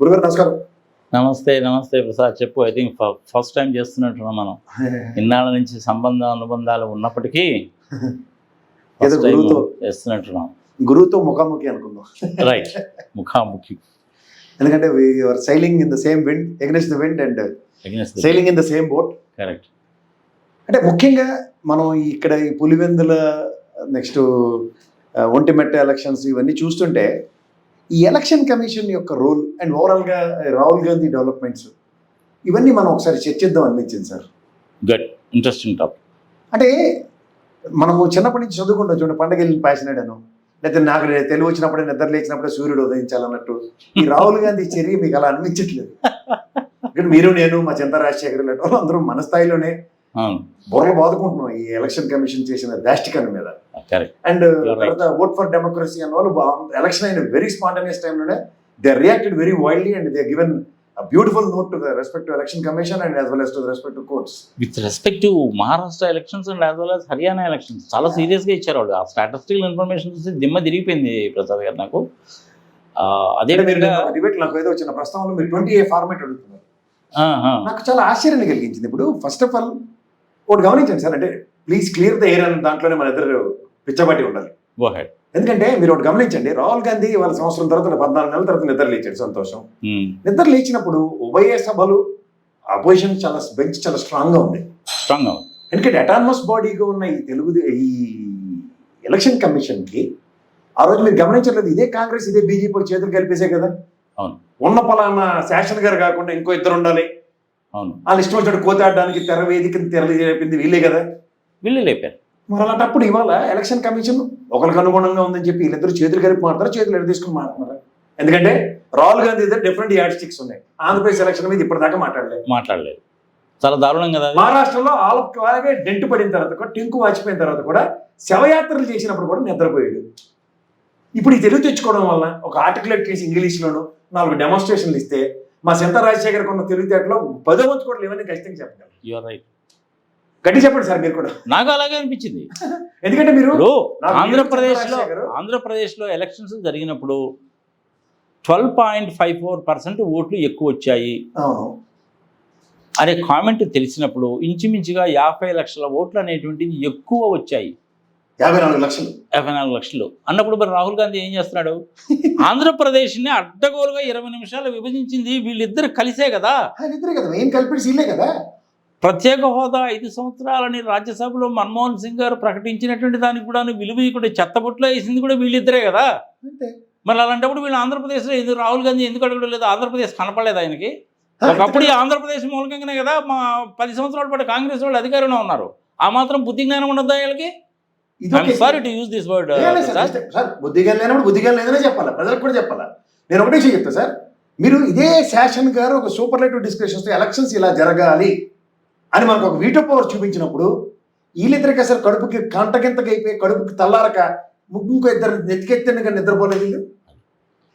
గురుగారు నమస్కారం. నమస్తే నమస్తే ప్రసాద్ చెప్పు. ఐ థింక్ ఫస్ట్ టైం చేస్తున్నట్టున్నాం మనం. ఇన్నాళ్ళ నుంచి సంబంధం అనుబంధాలు ఉన్నప్పటికీ చేస్తున్నట్టున్నాం. గురువుతో ముఖాముఖి అనుకుందాం. రైట్ ముఖాముఖి. ఎందుకంటే your sailing in the same wind against the wind and sailing in the same boat correct అంటే ముఖ్యంగా మనం ఇక్కడ ఈ పులివెందుల నెక్స్ట్ ఒంటిమెట్ట ఎలక్షన్స్ ఇవన్నీ చూస్తుంటే ఈ ఎలక్షన్ కమిషన్ యొక్క రోల్ అండ్ ఓవరాల్గా రాహుల్ గాంధీ డెవలప్మెంట్స్ ఇవన్నీ మనం ఒకసారి చర్చిద్దాం అనిపించింది సార్. గుడ్ ఇంట్రెస్టింగ్ టాపిక్ అంటే మనము చిన్నప్పటి నుంచి చదువుకుంటాం చూడండి పండగ అను లేకపోతే నాకు తెలివి వచ్చినప్పుడే నిద్ర లేచినప్పుడే సూర్యుడు ఉదయించాలన్నట్టు. ఈ రాహుల్ గాంధీ చర్య మీకు అలా అనిపించట్లేదు. ఇక్కడ మీరు నేను మా చింత రాజశేఖర్ లాంటి వాళ్ళు అందరూ మన స్థాయిలోనే బుర్రలు బాదుకుంటున్నాం ఈ ఎలక్షన్ కమిషన్ చేసిన దాష్టికం మీద. అండ్. తర్వాత ఓట్ ఫర్ డెమోక్రసీ అన్న వాళ్ళు ఎలక్షన్ అయిన వెరీ స్పాంటనియస్ టైంలోనే they reacted very wildly and they given beautiful note to respect election commission and as well as to respect to courts with respect to Maharashtra elections and as well as Haryana elections చాలా సీరియస్గా ఇచ్చారు వాళ్ళు. ఆ statistical information చూసి దిమ్మ తిరిగిపోయింది ప్రసాద్ గారు నాకు. అదే మీరు డిబేట్ నాకు ఏదో వచ్చిన ప్రస్తావనలో మీరు ట్వంటీ ఏ ఫార్మేట్ అడుగుతున్నారు. నాకు చాలా ఆశ్చర్యాన్ని కలిగించింది. ఇప్పుడు ఫస్ట్ ఆఫ్ ఆల్ ఒకటి గమనించండి సార్. అంటే ప్లీజ్ క్లియర్ ద ఎయిర్ అని దాంట్లోనే మన ఇద్దరు పిచ్చబట్టి ఉండాలి. ఎందుకంటే మీరు ఒకటి గమనించండి రాహుల్ గాంధీ వాళ్ళ సంవత్సరం తర్వాత పద్నాలుగు నెలల తర్వాత నిద్ర లేచాడు సంతోషం. ఉమ్, నిద్ర లేచినప్పుడు ఉభయ సభలు అపోజిషన్ చాలా బెంచ్ చాలా స్ట్రాంగ్గా ఉంది. స్ట్రాంగ్ ఎందుకంటే అటానమస్ బాడీగా ఉన్న ఈ తెలుగు ఈ ఎలక్షన్ కమిషన్కి ఆ రోజు మీరు గమనించట్లేదు ఇదే కాంగ్రెస్ ఇదే బీజేపీ చేతులు కలిపేసే కదా. అవును. ఉన్న పలానా శాసన్ గారు కాకుండా ఇంకో ఇద్దరు ఉండాలి. అవును. వాళ్ళు ఇష్టం వచ్చినట్టు కోతాడడానికి తెర వేదికని తెరలి చెప్పింది వీళ్ళే కదా. వీళ్ళు లేపారు. మరి అలాంటప్పుడు ఇవాళ ఎలక్షన్ కమిషన్ ఒకరికి అనుగుణంగా ఉందని చెప్పి వీళ్ళిద్దరు చేతులు కలిపి మాట్లాడతారు చేతులు ఎడ తీసుకుని మాట్లాడుతున్నారు ఎందుకంటే రాహుల్ గాంధీ దగ్గర డిఫరెంట్ యాడ్ స్టిక్స్ ఉన్నాయి. ఆంధ్రప్రదేశ్ ఎలక్షన్ మీద ఇప్పటిదాకా మాట్లాడలేదు. మాట్లాడలేదు. చాలా దారుణం కదా? మహారాష్ట్రలో వాళ్ళకి అలాగే డెంట్ పడిన తర్వాత కూడా టింకు వాచిపోయిన తర్వాత కూడా శవయాత్రలు చేసినప్పుడు కూడా నిద్రపోయాడు. ఇప్పుడు ఈ తెలుగు తెచ్చుకోవడం వల్ల ఒక ఆర్టికులేట్ చేసి ఇంగ్లీష్లోను నాలుగు డెమాన్స్ట్రేషన్లు ఇస్తే మా సింత రాజశేఖర్ కొన్న తెలివితేటలో పదో వంతు కూడా లేవని ఖచ్చితంగా are right. గట్టి చెప్పండి సార్ మీరు కూడా. నాకు అలాగే అనిపించింది. ఎందుకంటే మీరు ఆంధ్రప్రదేశ్లో చంద్రశేఖర్ ఆంధ్రప్రదేశ్లో ఎలక్షన్స్ జరిగినప్పుడు twelve point five four percent ఓట్లు ఎక్కువ వచ్చాయి. అనే కామెంట్ తెలిసినప్పుడు ఇంచుమించుగా యాభై లక్షల ఓట్లు అనేటువంటివి ఎక్కువ వచ్చాయి. యాభై నాలుగు లక్షలు. యాభై నాలుగు లక్షలు. అన్నప్పుడు మరి రాహుల్ గాంధీ ఏం చేస్తున్నాడు? ఆంధ్రప్రదేశ్ని అడ్డగోలుగా ఇరవై నిమిషాలు విభజించింది వీళ్ళిద్దరు కలిసే కదా? ఇద్దరే కదా. ప్రత్యేక హోదా ఐదు సంవత్సరాలని రాజ్యసభలో మన్మోహన్ సింగ్ గారు ప్రకటించినటువంటి దానికి కూడా విలువ కూడా చెత్తబుట్లో వేసింది కూడా వీళ్ళిద్దరే కదా? మరి అలాంటప్పుడు వీళ్ళు ఆంధ్రప్రదేశ్లో ఎందుకు రాహుల్ గాంధీ ఎందుకు అడగడం లేదు? ఆంధ్రప్రదేశ్ కనపడలేదు ఆయనకి. ఒకప్పుడు ఈ ఆంధ్రప్రదేశ్ మూలకంగానే కదా మా పది సంవత్సరాల పాటు కాంగ్రెస్ వాళ్ళు అధికారంలో ఉన్నారు. ఆ మాత్రం బుద్ధి జ్ఞానం ఉండదా వీళ్ళకి. Sorry to use this word ఏ లేదు సార్, సార్ బుద్ధిగా లేనప్పుడు బుద్ధిగా లేదనే చెప్పాలి? ప్రజలకు కూడా చెప్పాలి? నేను ఒకటే విషయం చెప్తా సార్. మీరు ఇదే శాసన్ గారు ఒక సూపర్లేటివ్ డిస్కషన్స్ ఎలక్షన్స్ ఇలా జరగాలి. అని మనకు ఒక వీటో పవర్ చూపించినప్పుడు వీళ్ళిద్దరికి అసలు కడుపుకి కంటగింతకి అయిపోయి కడుపుకి తల్లారక ఇంకో ఇద్దరు నెత్తికెత్తిన కానీ నిద్రపోలేదు వీళ్ళు?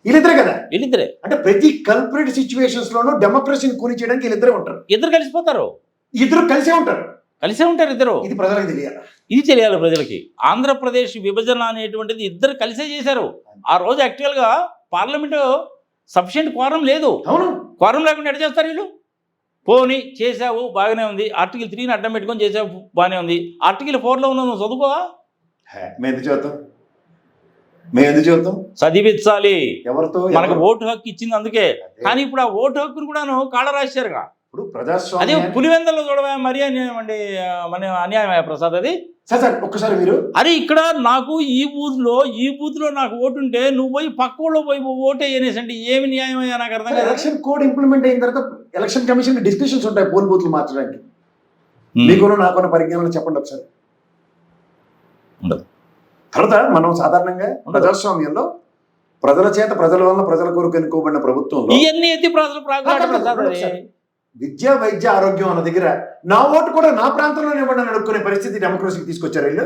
వీళ్ళిద్దరే కదా? వీళ్ళిద్దరే. అంటే ప్రతి కల్పరేట్ సిచ్యువేషన్స్ లోనూ డెమోక్రసీని కూని చేయడానికి వీళ్ళిద్దరే ఉంటారు. ఇద్దరు కలిసిపోతారు. ఇద్దరు కలిసే ఉంటారు. కలిసే ఉంటారు ఇద్దరు. ఇది ప్రజలకు తెలియాలి. ఇది తెలియాలి ప్రజలకి. ఆంధ్రప్రదేశ్ విభజన అనేటువంటిది ఇద్దరు కలిసే చేశారు. ఆ రోజు యాక్చువల్గా పార్లమెంటు సఫిషియెంట్ క్వారం లేదు. అవును. క్వారం లేకుండా ఎట్ట చేస్తారు వీళ్ళు? పోని చేసావు బాగానే ఉంది. ఆర్టికల్ త్రీని అడ్డం పెట్టుకొని చేసావు బాగానే ఉంది. ఆర్టికల్ ఫోర్లో ఉన్న నువ్వు చదువుకోవా? మేము చూద్దాం మేము ఎందుకు చదివించాలి. ఎవరితో మనకు ఓటు హక్కు ఇచ్చింది అందుకే. అదే. కానీ ఇప్పుడు ఆ ఓటు హక్కును కూడాను కాళ్ళ రాశారుగా. ఇప్పుడు అదే ప్రజాస్వామ్యం పులివెందల్లో చూడవా మరీ అన్యాయం అండి మన అన్యాయమా ప్రసాద్ అది? సార్ సార్ ఒక్కసారి మీరు. అరే ఇక్కడ నాకు ఈ బూత్లో ఈ బూత్లో నాకు ఓటు ఉంటే నువ్వు పోయి పక్క ఊళ్ళో పోయి ఓటు అంటే ఏమి న్యాయమయ్యా నాకు అర్థం కదా? ఎలక్షన్ కోడ్ ఇంప్లిమెంట్ అయిన తర్వాత ఎలక్షన్ కమిషన్ డిస్కషన్స్ ఉంటాయి పోల్ బూత్లు మార్చడానికి. మీకున్న నాకున్న పరిజ్ఞానం చెప్పండి ఒకసారి. ఉండదు. తర్వాత మనం సాధారణంగా. ప్రజాస్వామ్యంలో ప్రజల చేత ప్రజల వల్ల ప్రజల కొరకు ఎన్నుకోబడిన ప్రభుత్వంలో ఇవన్నీ ఎత్తి ప్రజలు అది. విద్య వైద్య ఆరోగ్యం అన్న దగ్గర నా ఓటు కూడా నా ప్రాంతంలోనే ఇవ్వండి అని అడుక్కునే పరిస్థితి డెమోక్రసీకి తీసుకొచ్చారు వీళ్ళు.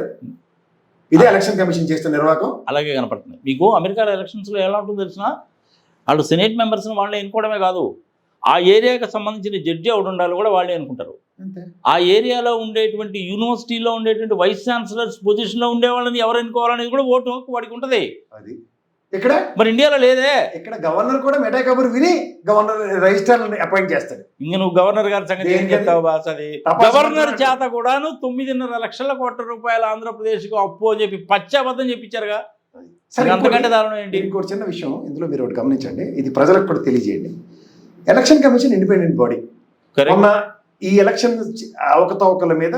ఇదే ఎలక్షన్ కమిషన్ చేస్తున్న నిర్వాహకం. అలాగే కనపడుతుంది. మీకు అమెరికా ఎలక్షన్స్లో ఎలా ఉంటుందో తెలిసిన? వాళ్ళు సెనేట్ మెంబర్స్ని వాళ్ళే ఎన్నుకోవడమే కాదు. ఆ ఏరియాకి సంబంధించిన జడ్జి ఎవడు ఉండాలో కూడా వాళ్ళే అనుకుంటారు ఆ ఏరియాలో ఉండేటువంటి యూనివర్సిటీలో ఉండేటువంటి వైస్ ఛాన్సలర్స్ పొజిషన్లో ఉండే వాళ్ళని ఎవరు ఎన్నుకోవాలనేది కూడా ఓటు హక్కు వాడికి ఉంటుంది. అది. ఇక్కడ? మరి ఇండియాలో లేదే. ఇక్కడ గవర్నర్ కూడా మెటా కబుర్ విని గవర్నర్ రిజిస్టర్ అపాయింట్ చేస్తాడు. ఇంక నువ్వు గవర్నర్ గారి సంగతి ఏం? చెప్తావు బాస్ అది? గవర్నర్. చేత కూడాను తొమ్మిదిన్నర లక్షల కోట్ల రూపాయలు ఆంధ్రప్రదేశ్కు అప్పు అని చెప్పి పచ్చాబద్ధం చెప్పించారుగా. సరే అంతకంటే ఇంకోటి- దారుణం ఏంటి? ఇంకోటి చిన్న విషయం ఇందులో మీరు ఒకటి గమనించండి. ఇది ప్రజలకు కూడా తెలియజేయండి. Election commission independent body correct మొన్న ఈ ఎలక్షన్ అవకతవకల మీద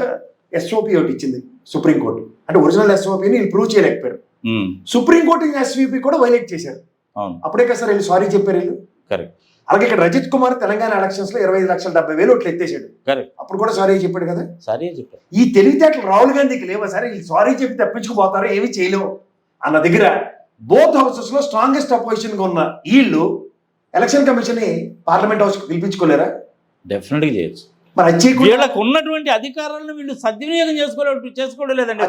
ఎస్ఓపి ఒకటి ఇచ్చింది సుప్రీంకోర్టు. అంటే ఒరిజినల్ ఎస్ఓపిని వీళ్ళు ప్రూవ్ చేయలేకపోయారు. సుప్రీంకోర్టు ఎస్వీపీ కూడా వైలేట్ చేశారు. అప్పుడే కదా సార్ వీళ్ళు సారీ చెప్పారు వీళ్ళు. కరెక్ట్ అలాగే ఇక్కడ రజిత్ కుమార్ తెలంగాణ ఎలక్షన్స్లో ఇరవై ఐదు లక్షల డెబ్బై వేలు ఓట్లు ఎత్తేసాడు అప్పుడు కూడా సారీ చెప్పాడు కదా. సరే చెప్పారు ఈ తెలివితేటలు రాహుల్ గాంధీకి లేవా సరే? వీళ్ళు సారీ చెప్పి తప్పించుకుపోతారు ఏమీ చేయలేవు. అన్న దగ్గర బోత్ హౌసెస్లో స్ట్రాంగెస్ట్ అపోజిషన్గా ఉన్న వీళ్ళు ఎలక్షన్ కమిషన్ని పార్లమెంట్ హౌస్ పిలిపించుకోలేరా? డెఫినెట్గా చేయొచ్చు. మరి అది వీళ్ళకు ఉన్నటువంటి అధికారాలను వీళ్ళు సద్వినియోగం చేసుకోలే చేసుకోవడం లేదండి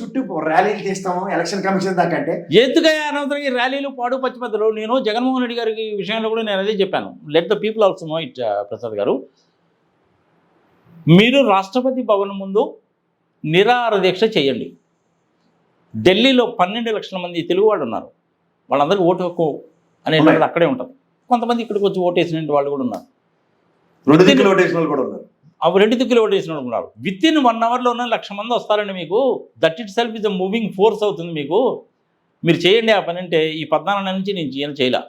చుట్టూ ర్యాలీలు తీస్తాము ఎలక్షన్ కమిషన్ దాకా అంటే ఎందుకయ్యా అనంతరం ఈ ర్యాలీలు పాడు పచ్చిపద్ధతులు నేను జగన్మోహన్ రెడ్డి గారికి విషయంలో కూడా నేను అదే చెప్పాను. Let the people also know it Prasad garu. మీరు రాష్ట్రపతి భవన్ ముందు నిరాహార దీక్ష చేయండి. ఢిల్లీలో పన్నెండు లక్షల మంది తెలుగు వాళ్ళు ఉన్నారు. వాళ్ళందరికీ ఓటు హక్కు ఉన్నాయి. అక్కడే ఉంటుంది. కొంతమంది ఇక్కడికి వచ్చి ఓటు వేసిన వాళ్ళు కూడా ఉన్నారు. రెండు దిక్కులు ఓటేసిన కూడా ఉన్నారు. అవి రెండు దిక్కులు ఓటు వేసిన వాళ్ళు ఉన్నారు. విత్ ఇన్ వన్ అవర్లోనే లక్ష మంది వస్తారండి మీకు. That itself is a moving force అవుతుంది మీకు. మీరు చేయండి ఆ పని అంటే ఈ పద్నాలుగు నెలల నుంచి నేను చేయను చేయలే.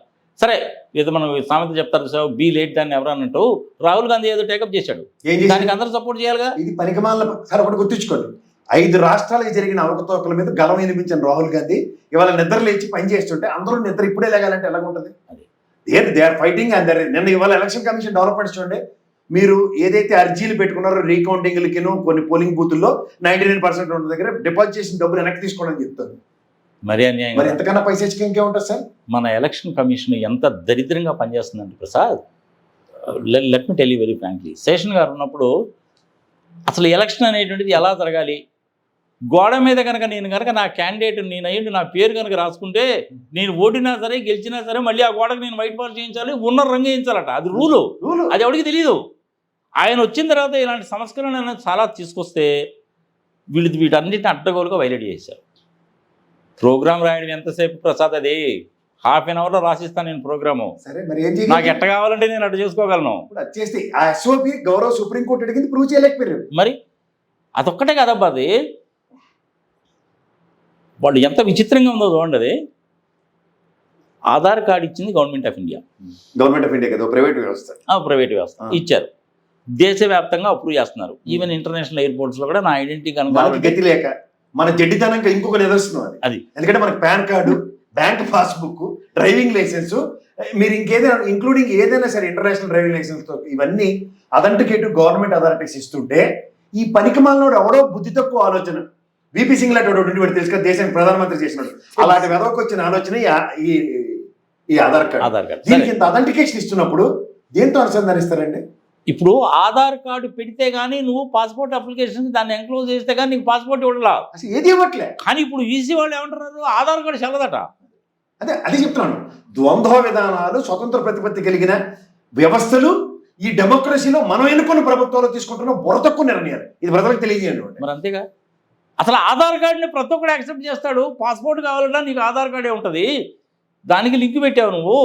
సరే ఏదో మనం సామెత చెప్తారు సార్ బీ లేట్ దాన్ని ఎవరు అన్నట్టు రాహుల్ గాంధీ ఏదో టేకప్ చేశాడు. దానికి అందరూ సపోర్ట్ చేయాలిగా? ఇది పనికిమాల సరే ఒకటి గుర్తుంచుకోండి. ఐదు రాష్ట్రాలకు జరిగిన అవకతవకల మీద గలం వినిపించిన రాహుల్ గాంధీ ఇవాళ నిద్ర లేచి పని చేస్తుంటే అందరూ నిద్ర ఇప్పుడే లేగాలంటే ఎలాగుంటది? అదే. They they are fighting and there నిన్న ఇవాళ ఎలక్షన్ కమిషన్ డెవలప్మెంట్స్ చూడండి. మీరు ఏదైతే అర్జీలు పెట్టుకున్నారో రీకౌంటింగ్లకిను కొన్ని పోలింగ్ బూతుల్లో నైన్టీ నైన్ పర్సెంట్ ఉన్న దగ్గర డిపాజిట్ చేసిన డబ్బులు వెనక్కి తీసుకోవడం చెప్తారు. మరి అన్యాయం మరి. ఎంతకన్నా పైసా ఇంకే ఉంటుంది సార్? మన ఎలక్షన్ కమిషన్ ఎంత దరిద్రంగా పనిచేస్తుందంటే Prasad. Let me tell you very frankly Seshan garu ఉన్నప్పుడు అసలు ఎలక్షన్ అనేటువంటిది ఎలా జరగాలి? గోడ మీద కనుక నేను కనుక నా క్యాండిడేట్ నేను అయ్యిండి నా పేరు కనుక రాసుకుంటే నేను ఓడినా సరే గెలిచినా సరే మళ్ళీ ఆ గోడకు నేను వైట్ బాల్ చేయించాలి ఉన్న రంగు వేయించాలట అది రూలు. రూలు. అది ఎవరికి తెలియదు ఆయన వచ్చిన తర్వాత ఇలాంటి సంస్కరణ చాలా తీసుకొస్తే వీళ్ళు వీటన్నిటిని అడ్డగోలుగా వైలేట్ చేశారు. ప్రోగ్రామ్ రాయడం ఎంతసేపు? ప్రసాద్ అది హాఫ్ అన్ అవర్లో రాసిస్తాను నేను ప్రోగ్రాము నాకు ఎట్ట కావాలంటే నేను అట్ట చేసుకోగలను. చేస్తే గౌరవ సుప్రీంకోర్టు అడిగింది ప్రూవ్ చేయలేకపోయారు. మరి? అదొక్కటే కదబ్బా అది. వాళ్ళు ఎంత విచిత్రంగా ఉందో చూడండి అది. ఆధార్ కార్డు ఇచ్చింది government of India government of India కదా ప్రైవేట్ వ్యవస్థ. ఆ ప్రైవేట్ వ్యవస్థ. ఇచ్చారు. దేశవ్యాప్తంగా అప్రూవ్ చేస్తున్నారు. ఈవెన్ ఇంటర్నేషనల్ ఎయిర్పోర్ట్స్లో కూడా నా ఐడెంటిటీ కనుక గతి లేక మన జడ్డితనంగా ఇంకొక నిదర్శనం అది. అది. ఎందుకంటే మనకి PAN card bank passbook driving licence మీరు ఇంకేదైనా ఇంక్లూడింగ్ ఏదైనా సరే ఇంటర్నేషనల్ డ్రైవింగ్ లైసెన్స్తో ఇవన్నీ అథెంటికేటివ్ గవర్నమెంట్ అథారిటీస్ ఇస్తుంటే ఈ పనికి మాలినోడు ఎవడో బుద్ధి తక్కువ ఆలోచన. విపి సింగ్ లాంటి వాడు వాడు తెలుసు కదా దేశానికి ప్రధానమంత్రి చేసినాడు. అలాంటి వెదవకు వచ్చిన ఆలోచన ఈ ఈ ఆధార్ కార్డు. ఆధార్ కార్డు. దీనికి ఇంత అథెంటికేషన్ ఇస్తున్నప్పుడు దేంతో అనుసంధానిస్తారండి? ఇప్పుడు ఆధార్ కార్డు పెడితే గానీ నువ్వు పాస్పోర్ట్ అప్లికేషన్ దాన్ని ఎంక్లోజ్ చేస్తే కానీ నీకు పాస్పోర్ట్ ఇవ్వడలా అసలు ఏది ఇవ్వట్లే? కానీ ఇప్పుడు ఈసీ వాళ్ళు ఏమంటున్నారు? ఆధార్ కార్డు చెల్లదట. అదే అది చెప్తున్నాను. ద్వంద్వ విధానాలు స్వతంత్ర ప్రతిపత్తి కలిగిన వ్యవస్థలు ఈ డెమోక్రసీలో మనం ఎన్నుకున్న ప్రభుత్వాలు తీసుకుంటున్న బురతక్కు నిర్ణయాలు. ఇది ప్రజలకు తెలియజేయండి. మరి అంతేగా? అసలు ఆధార్ కార్డుని ప్రతి ఒక్కడు యాక్సెప్ట్ చేస్తాడు. పాస్పోర్ట్ కావాలన్నా నీకు ఆధార్ కార్డే ఉంటుంది. దానికి లింక్ పెట్టావు నువ్వు.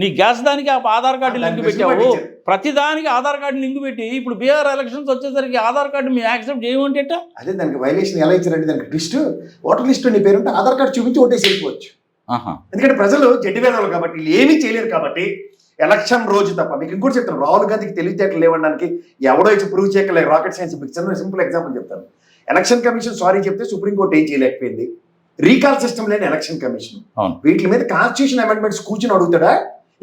నీ గ్యాస్ దానికి ఆ ఆధార్ కార్డు లింక్ పెట్టావు. ప్రతి దానికి ఆధార్ కార్డు లింక్ పెట్టి ఇప్పుడు బీఆర్ ఎలక్షన్స్ వచ్చేసరికి ఆధార్ కార్డు మేము యాక్సెప్ట్ చేయమంటే? అదే దానికి వైలేషన్ ఎలా ఇచ్చారంటే దానికి ట్విస్ట్ ఓటర్ లిస్ట్ నీ పేరుంటే ఆధార్ కార్డు చూపించి ఓటేసి వెళ్ళిపోవచ్చు. ఎందుకంటే ప్రజలు జడ్డి వేదాలు కాబట్టి వీళ్ళు ఏమీ చేయలేరు కాబట్టి ఎలక్షన్ రోజు తప్ప మీకు ఇంకోటి చెప్తాను. రాహుల్ గాంధీకి తెలివితేటలు లేవడానికి ఎవడో ఇచ్చి ప్రూవ్ చేయలేదు రాకెట్ సైన్స్ మీకు చిన్న సింపుల్ ఎగ్జాంపుల్ చెప్తాను. ఎలక్షన్ కమిషన్ సారీ చెప్తే సుప్రీంకోర్టు ఏం చేయలేకపోయింది? రీకాల్ సిస్టమ్ లేని ఎలక్షన్ కమిషన్. వీటి మీద కాన్స్టిట్యూషన్ అమెండ్మెంట్స్ కూర్చుని అడుగుతాడా?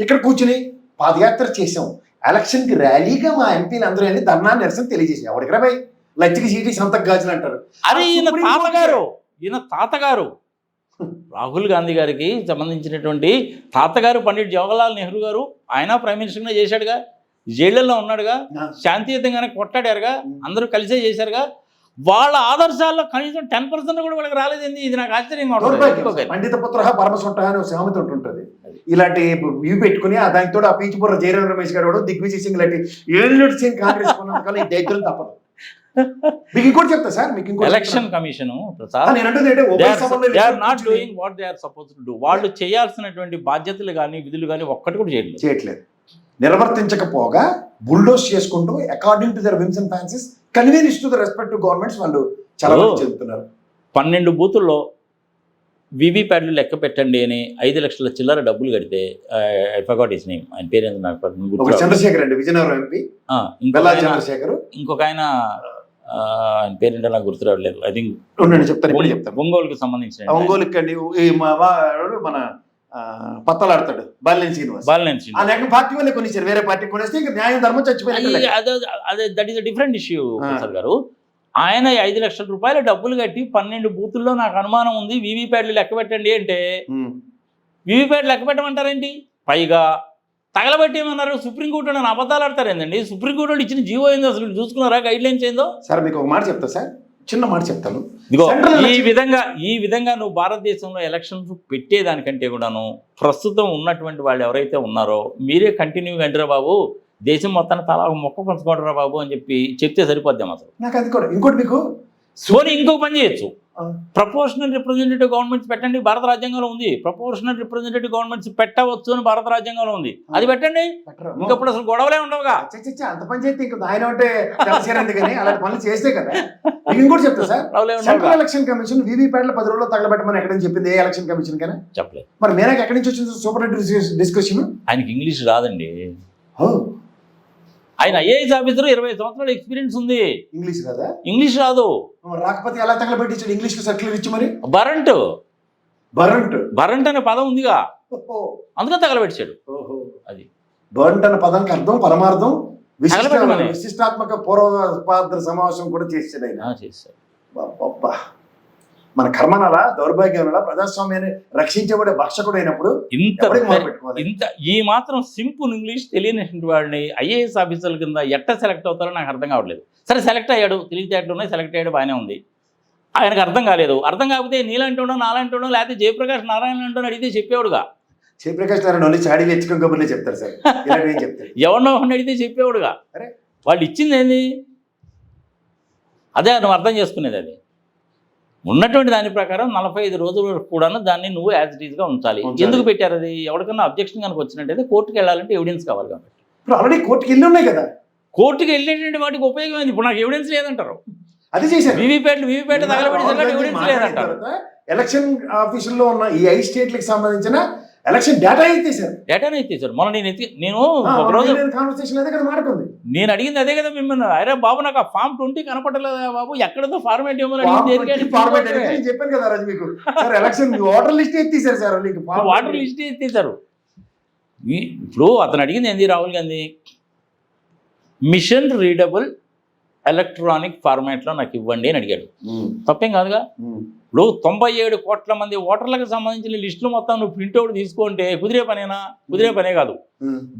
ఇక్కడ కూర్చుని పాదయాత్ర చేసాం ఎలక్షన్కి ర్యాలీగా మా ఎంపీలు అందరూ వెళ్ళి ధర్నా నిరసన తెలియజేసాం ఎవరికి రాబాయ్ లచ్చికి సీటీ సంతకు గాజులు అంటారు. అరే ఈయన తాతగారు ఈయన తాతగారు. రాహుల్ గాంధీ గారికి సంబంధించినటువంటి తాతగారు పండిట్ జవహర్లాల్ నెహ్రూ గారు ఆయన ప్రైమ్ మినిస్టర్గా చేశాడుగా. జైళ్ళల్లో ఉన్నాడుగా. శాంతియుతంగానే కొట్టాడారుగా. అందరూ కలిసే చేశారుగా. వాళ్ళ ఆదర్శాల్లో కనీసం టెన్ పర్సెంట్ కూడా వాళ్ళకి రాలేదండి ఇది నాకు ఆశ్చర్యంగా ఉంటుంది. దౌర్భాగ్యం. ఇంకొకటి. పండిత పుత్ర పరమసుంట అని సామెత ఉంటుంటది ఇలాంటి ఇవి పెట్టుకుని దానితో ఆ పీచిపుర్ర జయరాం రమేష్ గారు కూడా దిగ్విజయ్ సింగ్ లాంటి ఏళ్ళు సీన్ కాంగ్రెస్ కొన్నందుకల్లా ఈ దైత్యం తప్పదు. మీకు ఇంకోటి చెప్తా సార్ మీకు ఇంకోటి election commission not doing what they are supposed to do వాళ్ళు చేయాల్సినటువంటి బాధ్యతలు కానీ విధులు కానీ ఒక్కటి కూడా చేయట్లేదు. చేయట్లేదు. నిర్వర్తించకపోగా బుల్డోస్ చేసుకుంటూ according to their whims and fancies convenience to the respective governments వాళ్ళు చాలా. మంది చెబుతున్నారు. పన్నెండు బూతుల్లో వీవీప్యాడ్లు లెక్క పెట్టండి అని ఐదు లక్షల చిల్లర డబ్బులు కడితే ఐ ఫర్గాట్ ఇస్ నేమ్ ఆయన పేరు నాకు. చంద్రశేఖర్ అండి విజయనగరం ఎంపీ. చంద్రశేఖర్ ఇంకొక ఆయన ఆయన పేరేంటో నాకు గుర్తు రావట్లేదు ఐ థింక్ చెప్తాను చెప్తాను. ఒంగోలుకి సంబంధించిన ఒంగోలుకి అండి మన పత్తలాడతాడు. బాలినేని శ్రీనివాస్. బాలనేని ఆ నెక్ పార్టీ వాళ్ళే కొనిచ్చారు వేరే పార్టీ కొనేస్తే ఇంకా న్యాయం ధర్మం చచ్చిపోయింది అదే that is different issue. Prasad గారు. ఆయన ఐదు లక్షల రూపాయల డబ్బులు కట్టి పన్నెండు బూతుల్లో నాకు అనుమానం ఉంది వీవీప్యాడ్లు లెక్క పెట్టండి అంటే వీవీప్యాడ్ లెక్క పెట్టమంటారేంటి? పైగా తగలబెట్టేమన్నారు సుప్రీంకోర్టు నన్ను అబద్ధాలు ఆడతారు ఏందండి సుప్రీంకోర్టు ఇచ్చిన జీవో ఏందో అసలు చూసుకున్నారా? గైడ్ లైన్స్ ఏందో? సార్ మీకు ఒక మాట చెప్తా సార్. చిన్న మాట చెప్తాను. ఇదిగో ఈ విధంగా ఈ విధంగా నువ్వు భారతదేశంలో ఎలక్షన్స్ పెట్టేదానికంటే కూడాను ప్రస్తుతం ఉన్నటువంటి వాళ్ళు ఎవరైతే ఉన్నారో మీరే కంటిన్యూ కండిరా బాబు. దేశం మొత్తాన్ని తలా మొక్క పంచుకోడరా బాబు అని చెప్పి చెప్తే సరిపోద్దాం అసలు. నాకు అది కూడా. ఇంకోటి మీకు సోని ఇంకొక పని చేయొచ్చు. ప్రపోర్షనల్ రిప్రజెంటేటివ్ గవర్నమెంట్స్ పెట్టండి భారత రాజ్యాంగంలో ఉంది. ప్రపోర్షనల్ రిప్రజెంటేటివ్ గవర్నమెంట్స్ పెట్టవచ్చు అని భారత రాజ్యాంగంలో ఉంది. అది పెట్టండి. ఇంకప్పుడు అసలు గొడవలే ఉండవుగా. అంత పని చేస్తే ఇంకా ఆయన ఉంటే అలాంటి పనులు చేస్తే కదా. ఇంకోటి చెప్తా సార్. సెంట్రల్ ఎలక్షన్ కమిషన్ వీవీప్యాట్ల పది రోజుల్లో తగలబెట్టమని ఎక్కడ చెప్పింది ఏ ఎలక్షన్ కమిషన్ కన్నా చెప్పలేదు. మరి మీనాకి ఎక్కడి నుంచి వచ్చింది సూపర్ డిస్కషన్? ఆయనకి ఇంగ్లీష్ రాదండి. ఆయన ఐఏఎస్ ఆఫీసర్ ఇరవై సంవత్సరాల ఎక్స్పీరియన్స్ ఉంది. ఇంగ్లీష్ కదా? ఇంగ్లీష్ రాదు. రాకపోతే ఎలా తగలబెట్టించాడు ఇంగ్లీష్ సర్క్యులర్ ఇచ్చి మరి? బరంట్. బరంట్. బరంట్ అనే పదం ఉందిగా. అందుకని తగలబెట్టాడు అది. బర్ంట్ అన్న పదానికి అర్థం పరమార్థం. విశిష్టాత్మక పూర్వపాద్ర సమావేశం కూడా చేసాడు ఆయన. చేశాడు. మన కర్మనలా దౌర్భాగ్యం ప్రజాస్వామ్యాన్ని రక్షించబడే భక్షకుడు అయినప్పుడు ఇంత ఇంత ఈ మాత్రం సింపుల్ ఇంగ్లీష్ తెలియనటువంటి వాడిని ఐఏఎస్ ఆఫీసర్ల కింద ఎట్ట సెలెక్ట్ అవుతారో నాకు అర్థం కావట్లేదు. సరే సెలెక్ట్ అయ్యాడు తెలివితేటలు ఉన్నాయి సెలెక్ట్ అయ్యాడు బాగానే ఉంది. ఆయనకు అర్థం కాలేదు. అర్థం కాకపోతే నీలాంటి నాలాంటి లేకపోతే జయప్రకాష్ నారాయణ అంటూ అడిగితే చెప్పేవాడుగా. జయప్రకాష్ నారాయణ ఓన్లీ చాడీ వెచ్చుకొని కబుర్లే చెప్తారు సార్. ఇలాంటివి చెప్తారు? ఎవరినో అడిగితే చెప్పేవాడుగా. అరే. వాళ్ళు ఇచ్చింది ఏంది? అదే నువ్వు అర్థం చేసుకునేది అది. ఉన్నటువంటి దాని ప్రకారం నలభై ఐదు రోజుల వరకు కూడా దాన్ని నువ్వు యాజ్ ఇట్ ఈస్గా ఉంచాలి. ఎందుకు పెట్టారు అది? ఎవరికన్నా అబ్జెక్షన్ కనుక వచ్చినట్టయితే కోర్టుకి వెళ్ళాలంటే ఎవిడెన్స్ కావాలి కాబట్టి. ఇప్పుడు ఆల్రెడీ కోర్టుకి వెళ్ళి ఉన్నాయి కదా. కోర్టుకి వెళ్ళేటువంటి వాటికి ఉపయోగం ఏంది ఇప్పుడు నాకు ఎవిడెన్స్ లేదంటారు. అది చేశారు. వీవీపేటలు వీవీపేట తగలబెట్టేసరికి ఎవిడెన్స్ లేదంటారు. ఎలక్షన్ ఆఫీసుల్లో ఉన్న ఈ ఐదు స్టేట్లకు సంబంధించిన ఎలక్షన్ డేటా ఎత్తేసారు డేటానే ఎత్తేసారు మొన్న నేను ఎత్తి నేను ఒక రోజు కాన్వర్సేషన్ అదే కదా మాడుకుంది నేను అడిగింది అదే కదా మిమ్మల్ని. అరే బాబు నాకు ఆ ఫామ్ ట్వంటీ కనపడలేదా బాబు? ఎక్కడదో ఫార్మేట్ ఫార్మాట్ చెప్పాను కదా రాజు మీకు సార్ ఎలక్షన్ మీ ఓటర్ లిస్ట్ ఎత్తేసారు సార్ వాటర్ లిస్ట్ ఎత్తేసారు ఇప్పుడు అతను అడిగింది ఏంది Rahul Gandhi? Machine readable electronic ఫార్మాట్లో నాకు ఇవ్వండి అని అడిగాడు. తప్పేం కాదుగా? ఇప్పుడు తొంభై ఏడు కోట్ల మంది ఓటర్లకు సంబంధించిన లిస్టులు మొత్తం నువ్వు ప్రింట్అవుట్ తీసుకుంటే కుదిరే పనేనా? కుదిరే పనే కాదు.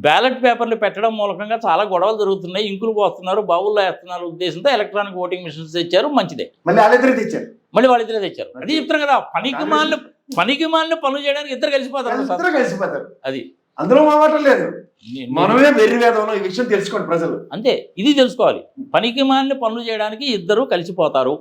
బ్యాలెట్ పేపర్లు పెట్టడం మూలకంగా చాలా గొడవలు జరుగుతున్నాయి. ఇంకులు పోస్తున్నారు బావుల్లో వేస్తున్నారు ఉద్దేశంతో ఎలక్ట్రానిక్ ఓటింగ్ మిషన్స్ తెచ్చారు మంచిదే. మళ్ళీ వాళ్ళిద్దరే తెచ్చారు. మళ్ళీ వాళ్ళిద్దరే తెచ్చారు. అది చెప్తారు కదా పనికి మాలిన పనికి మాలిన పనులు చేయడానికి ఇద్దరు కలిసిపోతారు కలిసిపోతారు. అది. అందులో మా మాట లేదు. మనమే వెర్రి వేదంలో ఈ విషయం తెలుసుకోండి ప్రజలు. అంతే ఇది తెలుసుకోవాలి. పనికి మాలిన పనులు చేయడానికి ఇద్దరు కలిసిపోతారు.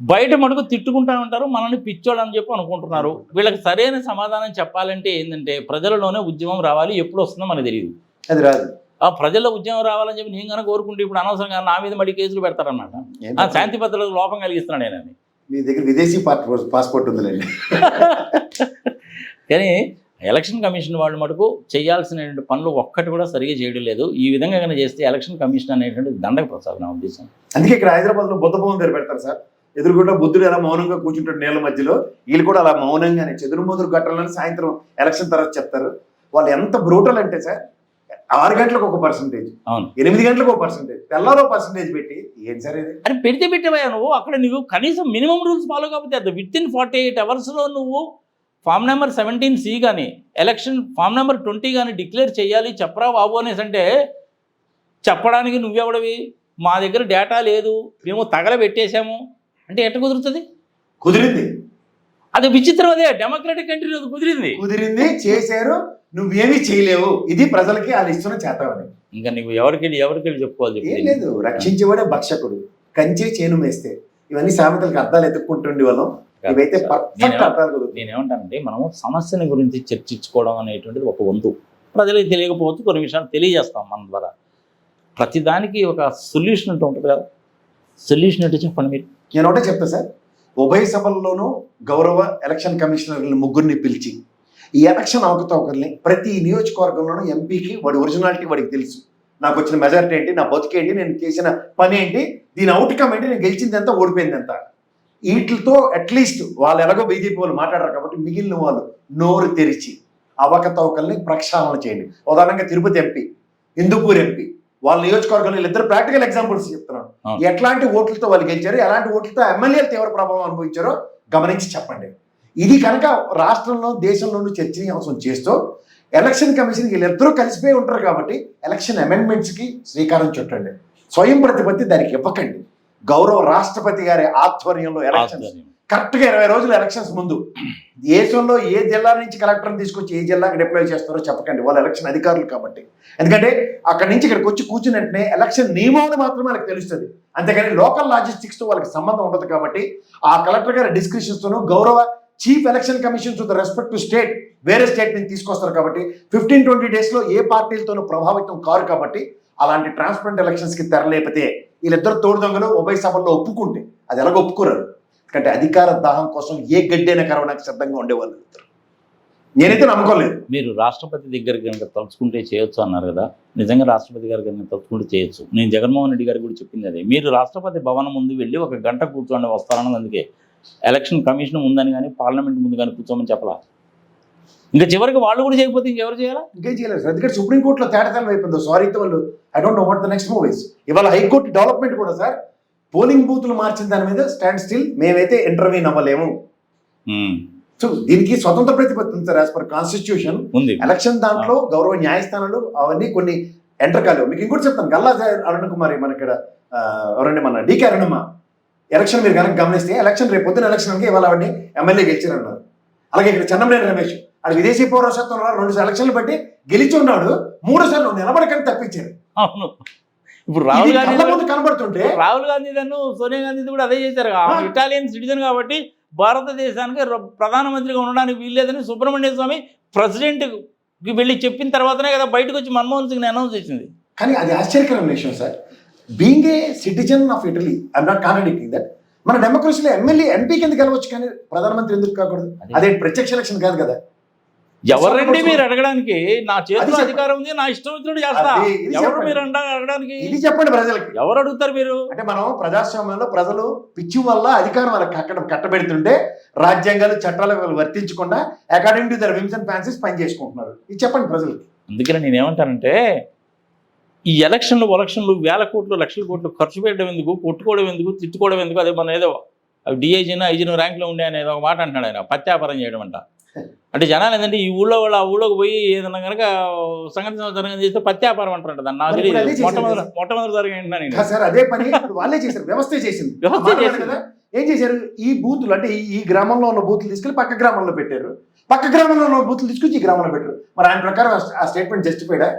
బయట మటుకు తిట్టుకుంటా ఉంటారు మనల్ని పిచ్చోళ్ళు అని చెప్పి అనుకుంటున్నారు. వీళ్ళకి సరైన సమాధానం చెప్పాలంటే ఏంటంటే ప్రజలలోనే ఉద్యమం రావాలి ఎప్పుడు వస్తుందో మనకు తెలియదు. అది రాదు. ఆ ప్రజల్లో ఉద్యమం రావాలని చెప్పి నేను కనుక కోరుకుంటే ఇప్పుడు అనవసరంగా నా మీద మళ్ళీ కేసులు పెడతారన్నమాట. ఆ శాంతి భద్రతలకు లోపం కలిగిస్తున్నాడు నేనని. మీ దగ్గర విదేశీ పాస్పోర్ట్ పాస్పోర్ట్ ఉందిలేండి. కానీ ఎలక్షన్ కమిషన్ వాళ్ళు మటుకు చేయాల్సినటువంటి పనులు ఒక్కటి కూడా సరిగా చేయడం లేదు. ఈ విధంగా కనుక చేస్తే ఎలక్షన్ కమిషన్ అనేటువంటి దండక ప్రసాద్ నా ఉద్దేశం. అందుకే ఇక్కడ హైదరాబాద్లో బుద్ధ భవన్ పెడతారు సార్. ఎదురుగుండా బుద్ధుడు ఎలా మౌనంగా కూర్చుంటాడు నీళ్ళ మధ్యలో వీళ్ళు కూడా అలా మౌనంగానే చెదురు మొదలు గట్టాలని సాయంత్రం ఎలక్షన్ తర్వాత చెప్తారు. వాళ్ళు ఎంత బ్రూటల్ అంటే సార్ ఆరు గంటలకు ఒక పర్సంటేజ్ అవును. ఎనిమిది గంటలకు ఒక పర్సంటేజ్ తెల్లారో పర్సంటేజ్ పెట్టి ఏం సార్ అని పెడితే పెట్టవా నువ్వు? అక్కడ నువ్వు కనీసం మినిమం రూల్స్ ఫాలో కాకపోతే అది విత్ ఇన్ ఫార్టీ ఎయిట్ అవర్స్లో నువ్వు ఫామ్ నెంబర్ సెవెంటీన్ సి కానీ ఎలక్షన్ ఫామ్ నెంబర్ ట్వంటీ కానీ డిక్లేర్ చేయాలి చెప్పరా బాబు అనేసి అంటే చెప్పడానికి నువ్వెవడవి? మా దగ్గర డేటా లేదు మేము తగలబెట్టేశాము. అంటే ఎట్ట కుదురుతుంది? కుదిరింది. అది విచిత్రం అదే డెమోక్రటిక్ కంట్రీ అది కుదిరింది. కుదిరింది చేశారు నువ్వేమీ చేయలేవు. ఇది ప్రజలకి వాళ్ళు ఇస్తున్న చేతవని ఇంకా నువ్వు ఎవరికి ఎవరికి చెప్పుకోవాలి ఏం లేదు రక్షించేవాడే భక్షకుడు. కంచే చేను మేస్తే. ఇవన్నీ సామెతలకు అర్థాలు ఎత్తుక్కుంటుండే వాళ్ళం నేను-. నేనేమంటానంటే మనం సమస్యని గురించి చర్చించుకోవడం అనేటువంటిది ఒక వంతు. ప్రజలకు తెలియకపోవచ్చు కొన్ని విషయాలు తెలియజేస్తాం మన ద్వారా. ప్రతిదానికి ఒక సొల్యూషన్ అంటూ ఉంటుంది కదా. సొల్యూషన్ అంటే చెప్పండి మీరు. నేను ఒకటే చెప్తా సార్. ఉభయ సభల్లోనూ గౌరవ ఎలక్షన్ కమిషనర్లు ముగ్గురిని పిలిచి ఈ ఎలక్షన్ అవకతవకల్ని ప్రతి నియోజకవర్గంలోనూ ఎంపీకి వాడి ఒరిజినాలిటీ వాడికి తెలుసు. నాకు వచ్చిన మెజారిటీ ఏంటి నా బతికేంటి నేను చేసిన పని ఏంటి దీని అవుట్కమ్ ఏంటి నేను గెలిచింది ఎంత ఓడిపోయింది ఎంత? వీటితో అట్లీస్ట్ వాళ్ళు ఎలాగో బీజేపీ వాళ్ళు మాట్లాడరు కాబట్టి మిగిలిన వాళ్ళు నోరు తెరిచి అవకతవకల్ని ప్రక్షాళన చేయండి. ఉదాహరణగా తిరుపతి ఎంపీ హిందూపూర్ ఎంపీ వాళ్ళ నియోజకవర్గంలో ఇద్దరు ప్రాక్టికల్ ఎగ్జాంపుల్స్ చెప్తున్నాను. ఎట్లాంటి ఓట్లతో వాళ్ళు గెలిచారు ఎలాంటి ఓట్లతో ఎమ్మెల్యేలు తీవ్ర ప్రభావం అనుభవించారో గమనించి చెప్పండి. ఇది కనుక రాష్ట్రంలో దేశంలోనూ చర్చనీయాంశం చేస్తూ ఎలక్షన్ కమిషన్ వీళ్ళిద్దరూ కలిసిపోయి ఉంటారు కాబట్టి ఎలక్షన్ అమెండ్మెంట్స్కి శ్రీకారం చుట్టండి. స్వయం ప్రతిపత్తి దానికి ఇవ్వకండి. గౌరవ రాష్ట్రపతి గారి ఆధ్వర్యంలో ఎలక్షన్స్. కరెక్ట్గా ఇరవై రోజులు ఎలక్షన్స్ ముందు. దేశంలో ఏ జిల్లా నుంచి కలెక్టర్ని తీసుకొచ్చి ఏ జిల్లాకి డిప్లాయ్ చేస్తారో చెప్పకండి. వాళ్ళు ఎలక్షన్ అధికారులు కాబట్టి. ఎందుకంటే అక్కడి నుంచి ఇక్కడికి వచ్చి కూర్చుని వెంటనే ఎలక్షన్ నియమాలు మాత్రమే వాళ్ళకి తెలుస్తుంది. అంతేగాని లోకల్ లాజిస్టిక్స్తో వాళ్ళకి సంబంధం ఉండదు కాబట్టి ఆ కలెక్టర్ గారి డిస్క్రిప్షన్స్తోనూ గౌరవ chief election commission with respect to state వేరే స్టేట్ నుంచి తీసుకొస్తారు కాబట్టి ఫిఫ్టీన్ ట్వంటీ డేస్లో ఏ పార్టీలతోనూ ప్రభావితం కారు కాబట్టి అలాంటి ట్రాన్స్పరెంట్ ఎలక్షన్స్కి తెరలేపితే వీళ్ళిద్దరు తోడు దొంగలు ఉభయ సభల్లో ఒప్పుకుంటే అది ఎలాగో ఒప్పుకోరారు. ఎందుకంటే అధికార దాహం కోసం ఏ గడ్డైనా కరవడానికి సిద్ధంగా ఉండేవాళ్ళు ఇద్దరు. నేనైతే నమ్మకోలేదు మీరు రాష్ట్రపతి దగ్గర కనుక తలుచుకుంటే చేయొచ్చు అన్నారు కదా. నిజంగా రాష్ట్రపతి గారు కనుక తలుచుకుంటే చేయొచ్చు. నేను జగన్మోహన్ రెడ్డి గారు కూడా చెప్పింది అదే. మీరు రాష్ట్రపతి భవనం ముందు వెళ్ళి ఒక గంట కూర్చోండి వస్తారన్నది అందుకే. ఎలక్షన్ కమిషన్ ఉందని కానీ పార్లమెంట్ ముందు కానీ కూర్చోమని చెప్పలా? ఇంకా చివరికి వాళ్ళు కూడా చేయకపోతే ఇంకెవరు చేయాలా? ఇంకేం చేయలేదు సార్. ఎందుకంటే సుప్రీంకోర్టులో తేటతనం అయిపోయింది సారీతో వాళ్ళు I don't know what the next movies ఇవాళ హైకోర్టు డెవలప్మెంట్ కూడా సార్ పోలింగ్ బూత్లు మార్చిన దాని మీద స్టాండ్ స్టిల్ మేమైతే ఇంటర్వ్యూన్ అవ్వలేము. సో దీనికి స్వతంత్ర ప్రతిపత్తి ఉంది సార్ యాజ్ పర్ కాన్స్టిట్యూషన్ ఉంది. ఎలక్షన్ దాంట్లో గౌరవ న్యాయస్థానాలు అవన్నీ కొన్ని ఎంటర్ కాలేవు. మీకు ఇంకోటి చెప్తాను గల్లా అరుణ్ కుమార్ మన ఇక్కడ ఎవరండి మన డీకే అరుణమ్మ ఎలక్షన్ మీరు కనుక గమనిస్తే ఎలక్షన్ రేపు పొద్దున ఎలక్షన్కి ఇవాళ ఆవిడని ఎమ్మెల్యే గెలిచారన్నారు. అలాగే ఇక్కడ చెన్నమనేని రమేష్ అది విదేశీ పౌరసత్వం రెండు ఎలక్షన్లు బట్టి గెలిచి ఉన్నాడు మూడు సార్లు నిలబడకని తప్పించారు అవును. ఇప్పుడు రాహుల్ గాంధీ కనబడుతుంటే రాహుల్ గాంధీ దన్ను సోనియా గాంధీ కూడా అదే చేశారు. ఇటాలియన్ సిటిజన్ కాబట్టి భారతదేశానికి ప్రధానమంత్రిగా ఉండడానికి వీల్లేదని సుబ్రహ్మణ్య స్వామి ప్రెసిడెంట్కి వెళ్ళి చెప్పిన తర్వాతనే కదా బయటకు వచ్చి మన్మోహన్ సింగ్ అనౌన్స్ చేసింది. కానీ అది ఆశ్చర్యకరమైన విషయం sir. Being a citizen of Italy I'm not contradicting that మన డెమోక్రసీలో ఎమ్మెల్యే ఎంపీ కింద గెలవచ్చు కానీ ప్రధానమంత్రి ఎందుకు కాకూడదు? అదే. అదే ప్రత్యక్ష ఎలక్షన్ కాదు కదా. ఎవరండి మీరు అడగడానికి? నా చేతిలో. అధికారం ఉంది నా ఇష్టం వచ్చినట్టు చేస్తా. ఎవరు. మీరు అండ- అడగడానికి? ఇది చెప్పండి ప్రజలకి. ఎవరు అడుగుతారు మీరు? అంటే మనం ప్రజాస్వామ్యంలో ప్రజలు పిచ్చి వల్ల అధికారం వాళ్ళకి కట్టడం కట్టబెడుతుంటే రాజ్యాంగాలు చట్టాలు వర్తించకుండా according to their whims and fancies పని చేసుకుంటున్నారు. ఇది చెప్పండి ప్రజలకి. అందుకని నేను ఏమంటానంటే ఈ ఎలక్షన్లు ఎలక్షన్లు వేల కోట్లు లక్షల కోట్లు ఖర్చు పెట్టడం ఎందుకు కొట్టుకోవడం ఎందుకు తిట్టుకోవడం ఎందుకు అదే మన ఏదో డిఐజీన ఐజీన ర్యాంక్లో ఉండే అనేది ఒక మాట అంటున్నాడు ఆయన పత్యాపారం చేయడం అంట. అంటే జనాలు ఏంటంటే ఈ ఊళ్ళో వాళ్ళు ఆ ఊళ్ళోకి పోయి ఏదన్నా కనుక సంఘటన సంఘటన చేస్తే పత్యాపారం అంటారంట దాన్ని. నాకు తెలియదు. మొట్టమొదటి మొట్టమొదటిసారిగా వింటున్నాను నేను. కాదు సార్ అదే పని వాళ్ళే చేశారు. వ్యవస్థ చేసింది. వ్యవస్థ చేసింది. కదా. ఏం చేశారు? ఈ బూతులు అంటే ఈ- గ్రామంలో ఉన్న బూతులు తీసుకెళ్ళి పక్క గ్రామంలో పెట్టారు. పక్క గ్రామంలో ఉన్న బూతులు తీసుకొచ్చి ఈ గ్రామంలో పెట్టారు. మరి ఆయన ప్రకారం ఆ- స్టేట్మెంట్ జస్టిఫైడా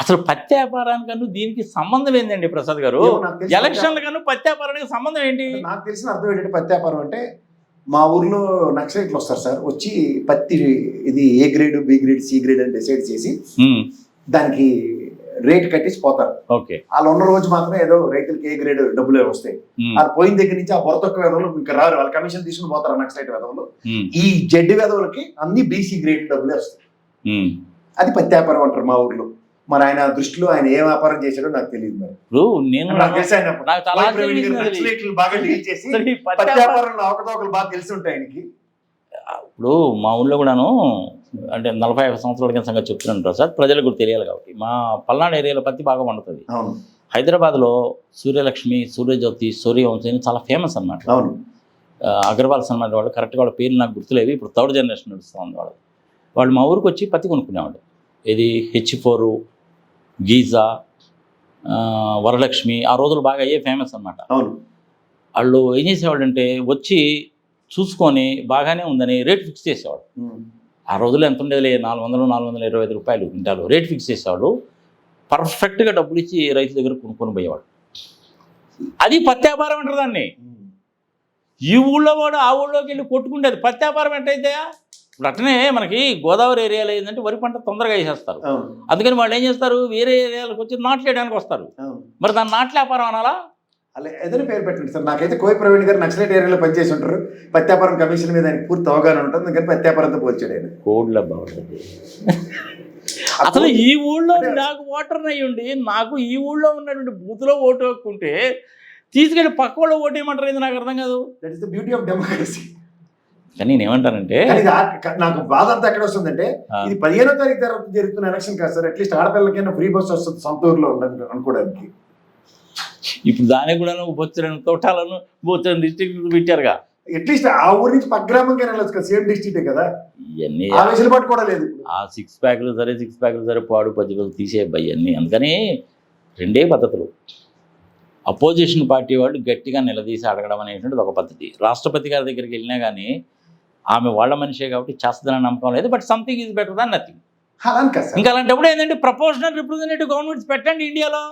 అసలు పత్యాపారానికన్నా దీనికి సంబంధం ఏందండి ప్రసాద్ గారు? ఏమో నాకు తెలిసిన ఎలక్షన్ల కన్నా పత్యాపారానికి సంబంధం ఏంటి? నాకు తెలిసిన అర్థం ఏంటంటే పత్తి వ్యాపారం అంటే మా ఊర్లో నక్సలైట్లు వస్తారు సార్. వచ్చి పత్తి ఇది A grade B grade C grade అని డిసైడ్ చేసి దానికి రేట్ కట్టేసి పోతారు. వాళ్ళు ఉన్న రోజు మాత్రమే ఏదో రైతులకి ఏ గ్రేడ్ డబ్బులు వస్తాయి. వాళ్ళు పోయిన దగ్గర నుంచి ఆ బొరతొక్క వేదవులు ఇంకా రారు. వాళ్ళ కమిషన్ తీసుకుని పోతారు నక్సలైట్ వేదవులు ఈ జడ్డి వేదవులకి అన్ని బీసీ గ్రేడ్ డబ్బులే వస్తాయి. అది పత్తి వ్యాపారం అంటారు మా ఊర్లో. మరి ఆయన దృష్టిలో ఆయన ఏ వ్యాపారం చేశాడో నాకు తెలియదు మరి. ఇప్పుడు నేను తెలిసి. నక్సలైట్లు బాగా డీల్ చేసి వ్యాపారంలో అవకతవకలు బాగా ఉంటాయి ఆయనకి. ఇప్పుడు మా ఊళ్ళో కూడాను అంటే నలభై ఐదు సంవత్సరాల కింద సంగతి చెప్తున్నాను ప్రసాద్ ప్రజలకు కూడా తెలియాలి కాబట్టి. మా పల్నాడు ఏరియాలో పత్తి బాగా పండుతుంది. హైదరాబాద్లో సూర్యలక్ష్మి సూర్యజ్యోతి సూర్యవంశి చాలా ఫేమస్ అవును. ఆ, అగర్వాల్ సన్మాన్ వాళ్ళు కరెక్ట్గా వాళ్ళ పేర్లు నాకు గుర్తులేవి. ఇప్పుడు థర్డ్ జనరేషన్ నడుస్తూ ఉంది వాళ్ళు వాళ్ళు మా ఊరికి వచ్చి పత్తి కొనుక్కునేవాళ్ళు. ఇది హెచ్ ఫోరు గీజా వరలక్ష్మి ఆ రోజులు బాగా అయ్యే ఫేమస్ అన్నమాట. అవును. వాళ్ళు ఏం చేసేవాళ్ళు అంటే వచ్చి చూసుకొని బాగానే ఉందని రేట్ ఫిక్స్ చేసేవాడు. ఆ రోజుల్లో ఎంత ఉండేది నాలుగు వందలు నాలుగు వందల ఇరవై ఐదు రూపాయలు క్వింటాలు రేట్ ఫిక్స్ చేసేవాడు పర్ఫెక్ట్గా డబ్బులు ఇచ్చి రైతు దగ్గర కొనుక్కొని పోయేవాడు అది పత్యాపారం అంటారు దాన్ని. ఈ ఊళ్ళో వాడు ఆ ఊళ్ళోకి వెళ్ళి కొట్టుకుంటేది పత్యాపారం ఎట్టయితే ఇప్పుడు అట్లనే మనకి గోదావరి ఏరియాలో ఏంటంటే వరి పంట తొందరగా వేసేస్తారు. అందుకని వాళ్ళు ఏం చేస్తారు? వేరే ఏరియాలకు వచ్చి నాట్లేయడానికి వస్తారు. అవును. మరి దాన్ని నాట్లేపారం అనాలా? అలా ఏదైనా పేరు పెట్టండి సార్. నాకైతే కోయి ప్రవీణ్ గారు నక్సలైట్ ఏరియాలో పనిచేసి ఉంటారు. పత్యాపురం కమిషన్ మీద ఆయనకి పూర్తి అవగాహన ఉంటుంది. అందుకని పత్యాపురంతో పోల్చాడు ఆయన. కోడ్ల బాగుంటుంది అసలు ఈ ఊళ్ళో నాకు ఓటర్ అయ్యుండి నాకు ఈ ఊళ్ళో ఉన్నటువంటి బూత్లో ఓటు హక్కుంటే తీసుకెళ్ళి పక్క వాళ్ళు ఓటు ఏమంటారు? ఏంది నాకు అర్థం కాదు. That is the beauty of democracy కానీ నేను ఏమంటానంటే నాకు బాధ అంతా ఎక్కడ వస్తుందంటే. ఇది పదిహేనో తారీఖు తర్వాత జరుగుతున్న ఎలక్షన్ కాదు సార్. అట్లీస్ట్ ఆడపిల్లకైనా ఫ్రీ బస్ వస్తుంది సొంత ఊర్లో ఉండడానికి అనుకోవడానికి. ఇప్పుడు దానికి కూడా బొచ్చరని తోటాలను బొచ్చరని డిస్ట్రిక్ట్ పెట్టారుగా. అట్లీస్ట్ ఆ ఊరి నుంచి పక్క గ్రామంకైనా వెళ్ళొచ్చు కదా సేమ్ డిస్ట్రిక్టే కదా. ఇవన్నీ ఆ వెసులుబాటు కూడా లేదు. ఆ సిక్స్ ప్యాక్లు సరే సిక్స్ ప్యాక్లు సరే పాడు పచ్చికలు తీసే అన్నీ అందుకని రెండే పద్ధతులు. అపోజిషన్ పార్టీ వాళ్ళు గట్టిగా నిలదీసి అడగడం అనేటువంటిది ఒక పద్ధతి. రాష్ట్రపతి గారి దగ్గరికి వెళ్ళినా కానీ ఆమె వాళ్ళ మనిషే కాబట్టి చేస్తుందని నమ్మకం లేదు but something is better than nothing ఇంకా అలాంటప్పుడు ఏంటంటే ప్రపోర్షనల్ రిప్రజెంటేటివ్ గవర్నమెంట్స్ పెట్టండి ఇండియాలో.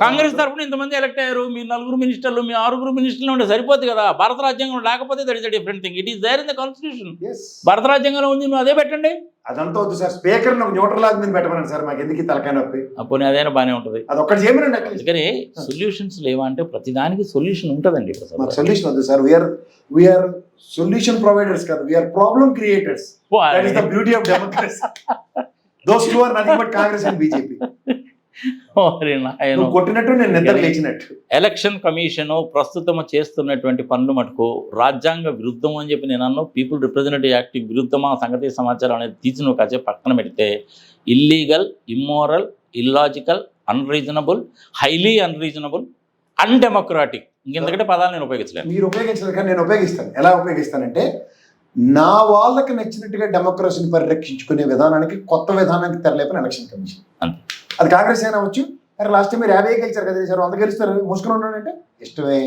కాంగ్రెస్ తరఫున ఇంతమంది ఎలక్ట్ అయ్యారు మీ నలుగురు మినిస్టర్లు మీ ఆరుగురు మినిస్టర్లు ఉంటే సరిపోతుంది కదా? భారత రాజ్యాంగం లేకపోతే that is different thing it is there in the constitution. భారత రాజ్యాంగంలో ఉంది నువ్వు అదే పెట్టండి. అదంతా వద్దు సార్. స్పీకర్ న్యూట్రల్ మీద పెట్టమనండి సార్. మాకు ఎందుకు తలకాయ నొప్పి? అప్పుడు అదైనా బాగానే ఉంటుంది. చేయమనండి అందుకని సొల్యూషన్స్ లేవా అంటే ప్రతిదానికి సొల్యూషన్ ఉంటుందండి. సొల్యూషన్ వద్దు sir. We are we are solution providers కాదు we are problem creators that the beauty of democracy those two are nothing but Congress and BJP కొట్టినట్టు నేను నిద్ర లేచినట్టు. ఎలక్షన్ కమిషన్ ప్రస్తుతం చేస్తున్నటువంటి పనులు మటుకు రాజ్యాంగ విరుద్ధం అని చెప్పి నేను అన్నాను. పీపుల్ రిప్రజెంటేటివ్ యాక్ట్ విరుద్ధమా సంగతి సమాచారం అనేది తీసి నువ్వు కాసేపు పక్కన పెడితే illegal immoral illogical unreasonable highly unreasonable undemocratic ఇంకెందుకంటే పదాలు నేను ఉపయోగించలేను. మీరు ఉపయోగించలేదు కానీ నేను ఉపయోగిస్తాను. ఎలా ఉపయోగిస్తానంటే నా వాళ్ళకి నచ్చినట్టుగా డెమోక్రసీని పరిరక్షించుకునే విధానానికి కొత్త విధానానికి తెరలేపని ఎలక్షన్ కమిషన్. అది కాంగ్రెస్ అయినా వచ్చు అరే లాస్ట్ టైం మీరు యాభై గెలిచారు కదా సార్ వంద గెలుస్తారు మూసుకుని ఉన్నానంటే ఇష్టమే.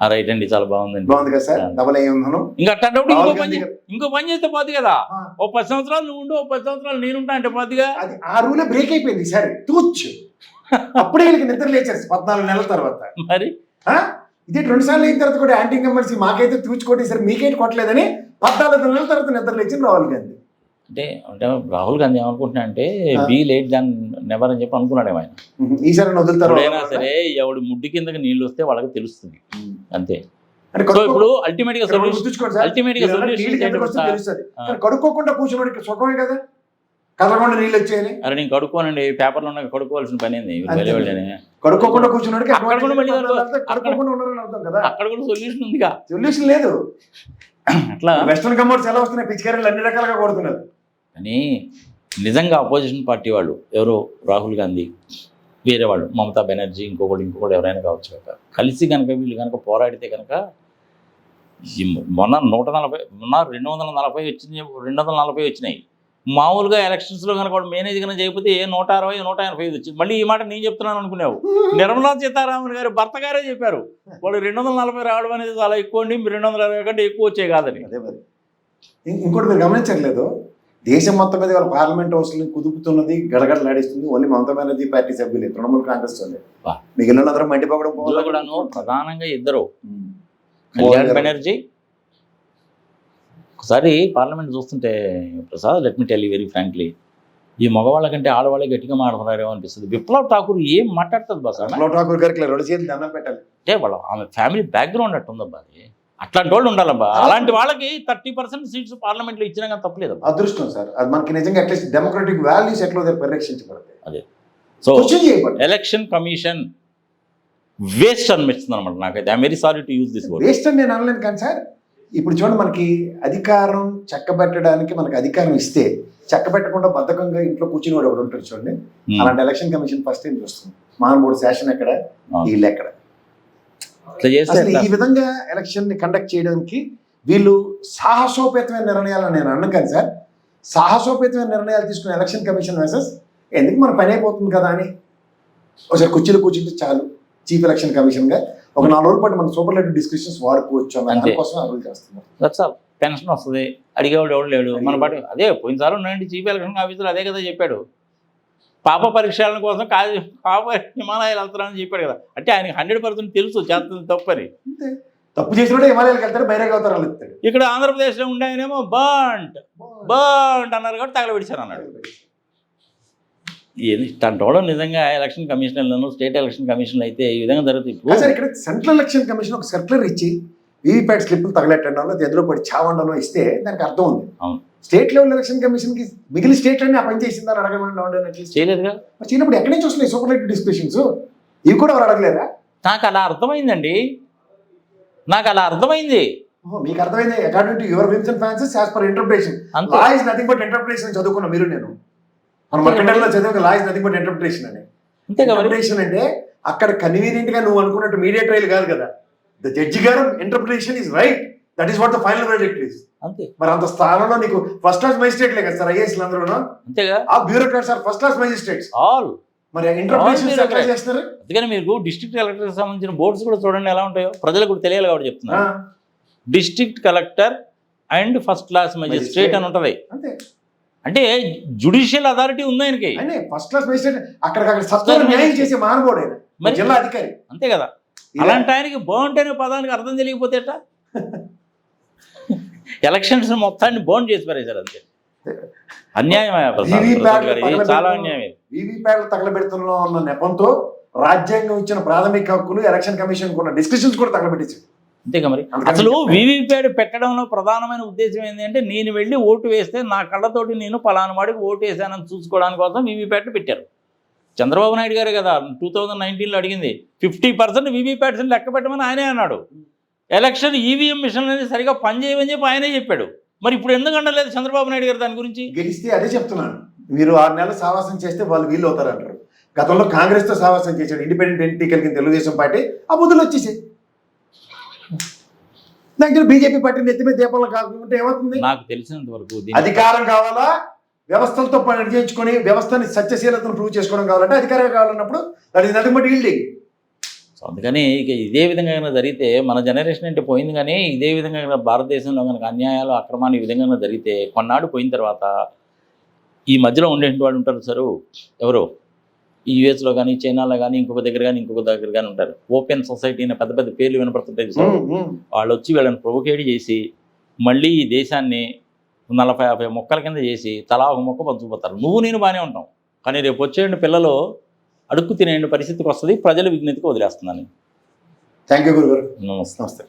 ఆ రైట్ అండి చాలా బాగుందండి. బాగుంది కదా సార్? డబల్ ఏ ఉన్నాను ఇంకా అట్లాంటప్పుడు ఇంకో పని ఇంకో పని చేస్తే పోద్ది కదా. ఓ పది సంవత్సరాలు నువ్వు ఉండు ఓ పది సంవత్సరాలు నేనుంటా అంటే పోద్దిగా. అది ఆ రూలే బ్రేక్ అయిపోయింది సరే తూచ్చు అప్పుడే వీళ్ళకి నిద్ర లేచారు పద్నాలుగు నెలల తర్వాత. మరి? ఆ? ఇది రెండు సార్లు అయిన తర్వాత కూడా యాంటీ ఇంకంబర్సీ మాకైతే తూచి కొట్టేసరి మీకైతే కొట్టలేదని పద్నాలుగు నెలల తర్వాత నిద్ర లేచి రాహుల్ గాంధీ. అంటే అంటే రాహుల్ గాంధీ ఏమనుకుంటున్నా అంటే. బీ లేట్ దాన్ నెవర్ అని చెప్పి అనుకున్నాడు ఆయన. ఈసారి వదులుతారు ఎప్పుడైనా సరే ఎవడు ముడ్డి కిందకి నీళ్ళు వస్తే వాళ్ళకి తెలుస్తుంది. అంతే. సో ఇప్పుడు అల్టిమేట్గా సొల్యూషన్ ultimate గా. కానీ కడుక్కోకుండా సుఖమే కదా? కదలకుండా నీళ్ళు వచ్చాయని? అరే నేను కడుక్కోనండి పేపర్లో ఉన్న కడుక్కోవాల్సిన పని ఏంది? కడుక్కోకుండా కూర్చున్నాడికి అర్థం కదా? అక్కడ కూడా సొల్యూషన్ ఉందిగా. సొల్యూషన్ లేదు. అట్లా? వెస్ట్రన్ కమోడ్స్ ఎలా వస్తున్నాయి? పిచ్చికారీలు అన్ని రకాలుగా కొడుతున్నారు. కానీ నిజంగా అపోజిషన్ పార్టీ వాళ్ళు ఎవరో రాహుల్ గాంధీ వేరే వాళ్ళు మమతా బెనర్జీ ఇంకొకటి ఇంకొకటి ఎవరైనా కావచ్చు కనుక. కలిసి కనుక వీళ్ళు కనుక పోరాడితే కనుక మొన్న నూట నలభై మొన్న రెండు వందల నలభై వచ్చినాయి రెండు వందల నలభై వచ్చినాయి. మామూలుగా ఎలక్షన్స్లో కనుక మేనేజ్ కనుక చేయకపోతే ఏ నూట అరవై నూట ఎనభై ఐదు వచ్చింది మళ్ళీ ఈ మాట నేను చెప్తున్నాను అనుకునేవు నిర్మలా సీతారామన్ గారు భర్త గారే చెప్పారు వాళ్ళు రెండు వందల నలభై రావడం అనేది చాలా ఎక్కువ అండి రెండు వందల అరవై కంటే ఎక్కువ వచ్చే కాదని అదే మరి ఇంకోటి మీరు గమనించట్లేదు దేశం మొత్తం మీద వాళ్ళ పార్లమెంట్ హౌస్ని కుదుపుతున్నది గడగడలాడిస్తుంది ఓన్లీ మమతా బెనర్జీ పార్టీ సభ్యులే తృణమూల్ కాంగ్రెస్ వాళ్ళే. మిగిలిన అందరం మండిపోవడం కూడాను ప్రధానంగా ఇద్దరు. కళ్యాణ్. బెనర్జీ ఒకసారి పార్లమెంట్ చూస్తుంటే Prasad let me tell very frankly ఈ మగవాళ్ళ కంటే ఆడవాళ్ళే గట్టిగా మాట్లాడుతున్నారేమో అనిపిస్తుంది. విప్లవ్ ఠాకూర్ ఏం మాట్లాడుతుంది బాస్ విప్లవ్ ఠాకూర్ గారికి రెండు చేతులు దండం పెట్టాలి. అంటే వాళ్ళ ఆమె ఫ్యామిలీ బ్యాక్గ్రౌండ్ అట్టుందబ్బా అది. అట్లాంటి వాళ్ళు ఉండాలబ్బా. అలాంటి వాళ్ళకి థర్టీ పర్సెంట్ సీట్స్ పార్లమెంట్లో ఇచ్చినా కానీ తప్పలేదబ్బా. అదృష్టం సార్. అది మనకి నిజంగా అట్లీస్ట్ డెమోక్రటిక్ వాల్యూస్ ఎట్లా పరిరక్షించబడతాయి సో క్వశ్చన్ చేయబడి ఎలక్షన్ కమిషన్ వేస్ట్ అనిపిస్తుంది అనమాట నాకైతే. I very sorry to use this word waste అని నేను అనలేను కానీ సార్ ఇప్పుడు చూడండి మనకి అధికారం చక్కబెట్టడానికి మనకి అధికారం ఇస్తే చక్కబెట్టకుండా బద్ధకంగా ఇంట్లో కూర్చుని వాడు ఒకడు ఉంటాడు చూడండి. అలాంటి ఎలక్షన్ కమిషన్ ఫస్ట్ టైం చూస్తుంది మానవుడు శాసనం ఎక్కడ. వీళ్ళు ఎక్కడ? అసలు? ఈ విధంగా ఎలక్షన్ని కండక్ట్ చేయడానికి వీళ్ళు సాహసోపేతమైన నిర్ణయాలు నేను అన్నాను కానీ సార్ సాహసోపేతమైన నిర్ణయాలు తీసుకునే ఎలక్షన్ కమిషన్ వర్సెస్ ఎందుకు మన పని అయిపోతుంది కదా అని. ఒకసారి కుర్చీలో కూర్చుంటే చాలు చీఫ్ ఎలక్షన్ కమిషన్గా ఒక నాలుగు రోజుల పాటు మన సూపర్ లెటర్ డిస్కషన్స్ వాడుకోవచ్చు. దానికోసం అమలు చేస్తున్నారు. దట్స్ ఆల్ పెన్షన్ వస్తుంది. అడిగేవాడు ఎవడు లేడు. మన పాటు అదే పోయినసారి ఉండండి చీఫ్ ఎలక్షన్ ఆఫీసర్ అదే కదా చెప్పాడు. పాప పరీక్షల కోసం కా పాప హిమాలయాలు వెళ్తారని చెప్పాడు కదా. అంటే ఆయనకి హండ్రెడ్ పర్సెంట్ తెలుసు చేస్తుంది తప్పని. తప్పు చేసినప్పుడు హిమాలయాలకు వెళ్తాడు బైరాగ్ ఇస్తాడు ఇక్కడ ఆంధ్రప్రదేశ్లో ఉండే ఆయనేమో బంట్ బంట్ అన్నారు కాబట్టి తగలబెడిచారు అన్నాడు. ఇట్లాంటి నిజంగా ఎలక్షన్ కమిషనర్లను స్టేట్ ఎలక్షన్ కమిషన్లు అయితే ఈ విధంగా జరుగుతుంది ఇప్పుడు ఇక్కడ సెంట్రల్ ఎలక్షన్ కమిషన్ ఒక సర్క్యులర్ ఇచ్చి వీవీప్యాట్ స్లిప్లు తగలెట్టడంలో ఎదురు పడి చావండంలో ఇస్తే దానికి అర్థం ఉంది. అవును. స్టేట్ లెవెల్ ఎలక్షన్ కమిషన్కి మిగిలిన స్టేట్లన్నీ ఆ పని చేసిందని అడగమని అట్లీస్ట్. చేయలేదుగా మరి చిన్నప్పుడు ఎక్కడి నుంచి వస్తున్నాయి సూపర్లైటివ్ డిస్కషన్స్? ఇవి కూడా ఎవరు అడగలేరా నాకు అలా అర్థమైందండి. నాకు అలా అర్థమైంది. మీకు అర్థమైంది according to your whims and fancies as per interpretation law is nothing but interpretation చదువుకున్నా మీరు నేను. మనం మర్కండల్లో చదివిన law is nothing but interpretation అని. మరి? ఇంటర్ప్రిటేషన్ అంటే అక్కడ కన్వీనియంట్గా నువ్వు అనుకున్నట్టు మీడియా ట్రయల్ కాదు కదా. ద జడ్జి గారు interpretation is right that is what the final is అంతే. మరి అంత స్థానంలో నీకు ఫస్ట్ క్లాస్ మేజిస్ట్రేట్లే కదా సార్ ఐఏఎస్ అందరూ అంతేగా ఆ bureaucrats are first class magistrates all మరి ఇంటర్ప్రిటేషన్ All ఎట్లా. చేస్తున్నారు? అందుకని మీకు డిస్ట్రిక్ట్ కలెక్టర్కి సంబంధించిన బోర్డ్స్ కూడా చూడండి ఎలా ఉంటాయో. ప్రజలకు కూడా తెలియాలి కాబట్టి ఆ, చెప్తున్నాను district collector and first class magistrate అని ఉంటుంది. అంతే. అంటే జుడిషియల్ అథారిటీ ఉంది ఆయనకి ఫస్ట్ క్లాస్ మేజిస్ట్రేట్ అక్కడికక్కడ సత్వర న్యాయం చేసే ఆయన మరి జిల్లా అధికారి. అంతే కదా. అలాంటి ఆయనకి బాగుంటేనే పదానికి అర్థం తెలియకపోతే ఎలక్షన్స్ మొత్తాన్ని బౌండ్ చేసి పారేశారు అంతే. పక్కన చాలా. అన్యాయం. వీవీప్యాట్లు తగలబెడుతున్న నెపంతో రాజ్యాంగం ఇచ్చిన ప్రాథమిక హక్కులు ఎలక్షన్ కమిషన్ ఉన్న డిస్కషన్స్ కూడా తగలబెట్టించారు అంతేగా మరి? అసలు. వీవీప్యాట్ పెట్టడంలో ప్రధానమైన ఉద్దేశం ఏంటి అంటే నేను వెళ్ళి ఓటు వేస్తే నా కళ్ళతోటి నేను పలానా వాడికి ఓటు వేసానని చూసుకోవడానికి కోసం వీవీప్యాట్ పెట్టారు. చంద్రబాబు నాయుడు గారే కదా టూ థౌజండ్ నైన్టీన్లో అడిగింది ఫిఫ్టీ పర్సెంట్ వీవీప్యాట్స్ లెక్క పెట్టమని ఆయనే అన్నాడు. ఎలక్షన్ ఈవీఎం మిషన్ అనేది సరిగా పనిచేయమని చెప్పి ఆయనే చెప్పాడు. మరి ఇప్పుడు ఎందుకు అనలేదు చంద్రబాబు నాయుడు గారు దాని గురించి? గెలిస్తే అదే చెప్తున్నాను. మీరు ఆరు నెలలు సావాసం చేస్తే వాళ్ళు వీళ్ళు అవుతారు అంటారు గతంలో కాంగ్రెస్తో సావాసం చేశాడు. ఇండిపెండెంట్ ఎంటీ కలిగిన తెలుగుదేశం పార్టీ ఆ బుద్ధులు వచ్చేసాయి. దాంట్లో బీజేపీ పార్టీ నెత్తి మీద దీపాలు కాకుంటే ఏమవుతుంది? నాకు తెలిసినంత వరకు అధికారం కావాలా? వ్యవస్థలతో పని చేయించుకొని వ్యవస్థని సత్యశీలతను ప్రూవ్ చేసుకోవడం కావాలంటే అధికారం కావాలన్నప్పుడు that is nothing but yielding so అందుకని ఇక ఇదే విధంగా కనుక జరిగితే మన జనరేషన్ అంటే పోయింది కానీ ఇదే విధంగా కనుక భారతదేశంలో కనుక అన్యాయాలు అక్రమాలు ఈ విధంగా జరిగితే కొన్నాడు పోయిన తర్వాత ఈ మధ్యలో ఉండేటువంటి వాళ్ళు ఉంటారు సారు ఎవరు? యుఎస్లో కానీ చైనాలో కానీ ఇంకొక దగ్గర కానీ ఇంకొక దగ్గర కానీ ఉంటారు. ఓపెన్ సొసైటీ అనే పెద్ద పెద్ద పేర్లు వినపడుతుంటాయి సార్ వాళ్ళు వచ్చి వీళ్ళని ప్రొవోకేట్ చేసి మళ్ళీ ఈ దేశాన్ని నలభై యాభై మొక్కల కింద చేసి తలా ఒక మొక్క పంచుకుపోతారు. నువ్వు నేను బాగానే ఉంటాం. కానీ రేపు వచ్చేయండి పిల్లలు అడుక్కు తినే పరిస్థితికి వస్తుంది ప్రజల విజ్ఞతకి వదిలేస్తున్నాను. థ్యాంక్ యూ గురుగారు. నమస్తే. నమస్తే.